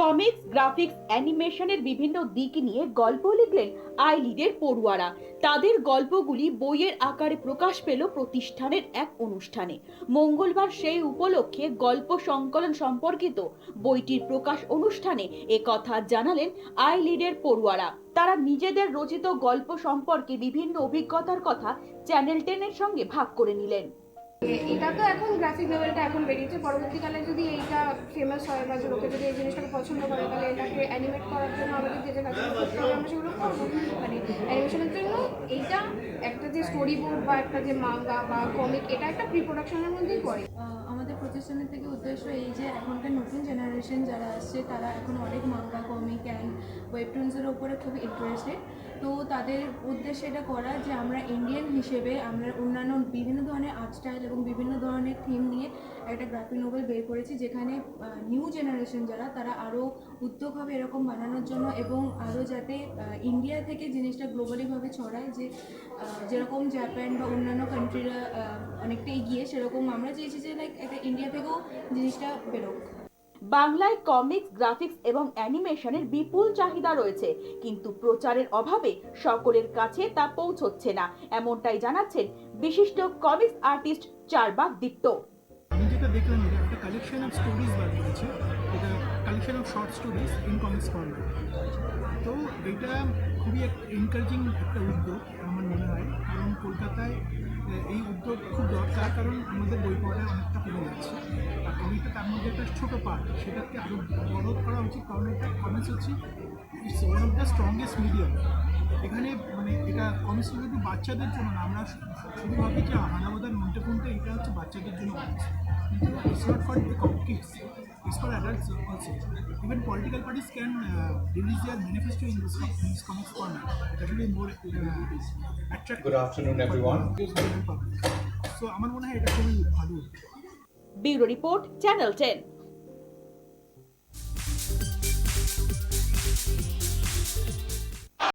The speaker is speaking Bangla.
কমিক্স গ্রাফিক্স অ্যানিমেশনের বিভিন্ন দিক নিয়ে গল্প লিখলেন আই লিডের পড়ুয়ারা। তাদের গল্পগুলি বইয়ের আকারে প্রকাশ পেল প্রতিষ্ঠানের এক অনুষ্ঠানে। মঙ্গলবার সেই উপলক্ষে গল্প সংকলন সম্পর্কিত বইটির প্রকাশ অনুষ্ঠানে এ কথা জানালেন আই লিডের পড়ুয়ারা। তারা নিজেদের রচিত গল্প সম্পর্কে বিভিন্ন অভিজ্ঞতার কথা চ্যানেল টেনের সঙ্গে ভাগ করে নিলেন। এটা তো এখন গ্রাফিক লেভেলটা এখন বেরিয়েছে। পরবর্তীকালে যদি এইটা ফেমাস হয় বা লোকে যদি এই জিনিসটাকে পছন্দ করে, তাহলে এটাকে অ্যানিমেট করার জন্য আমাদের যে যে কাজগুলো করতে হবে, আমরা সেগুলো করব। মানে অ্যানিমেশনের জন্য এইটা একটা যে স্টোরি বোর্ড বা একটা যে মাঙ্গা বা কমিক এটা একটা প্রি প্রোডাকশনের মধ্যেই পড়ে। প্রতিষ্ঠানের থেকে উদ্দেশ্য এই যে এখনকার নতুন জেনারেশন যারা আসছে, তারা এখন অনেক মাঙ্গা কমিক অ্যান্ড ওয়েবটুন্সের ওপরে খুব ইন্টারেস্টেড তো তাদের উদ্দেশ্যে এটা করা যে আমরা ইন্ডিয়ান হিসেবে আমরা অন্যান্য বিভিন্ন ধরনের আর্ট স্টাইল এবং বিভিন্ন ধরনের থিম নিয়ে একটা গ্রাফিক নোভেল বের করেছি, যেখানে নিউ জেনারেশন যারা, তারা আরও উদ্যোগ হবে এরকম বানানোর জন্য এবং আরও যাতে ইন্ডিয়া থেকে জিনিসটা গ্লোবালিভাবে ছড়ায় যে যেরকম জাপান বা অন্যান্য কান্ট্রিরা অনেকটা এগিয়ে সেরকম আমরা চেয়েছি যে লাইক একটা ইন্ডিয়া থেকেও জিনিসটা বেরোক। বাংলায় কমিক্স গ্রাফিক্স এবং অ্যানিমেশনের বিপুল চাহিদা রয়েছে কিন্তু প্রচারের অভাবে সকলের কাছে তা পৌঁছচ্ছে না। এমনটাই জানাচ্ছেন বিশিষ্ট কমিক্স আর্টিস্ট চারবাগ দীপ্ত। আমি যেটা দেখলাম এটা একটা কালেকশন অফ স্টোরিজ বার করেছে এটা collection of short stories in comics format তো এটা খুবই এনকারেজিং একটা উদ্যোগ। আমার মনে হয়। কারণ কলকাতায় এই উদ্যোগ খুব দরকার, কারণ আমাদের বই পড়া অনেকটা কমে যাচ্ছে। আর কমিকটা তার মধ্যে একটা ছোটো পার্ট সেটাকে আরও বড় করা উচিত। কারণ এটা কমিক্স হচ্ছে it's one of the strongest medium এখানে মানে এটা কমিক্স শুধু বাচ্চাদের জন্য না, আমরা শুধু ভাবি যে হানাবাদার মনটা কোনটা এটা হচ্ছে বাচ্চাদের জন্য। কিন্তু it's not for the kids it's Even political parties can political release their manifesto in this, in this comics format. That will be more uh, attractive. Good afternoon, everyone. So আমার মনে হয় এটা খুবই ভালো ব্যুরো রিপোর্ট চ্যানেল টেন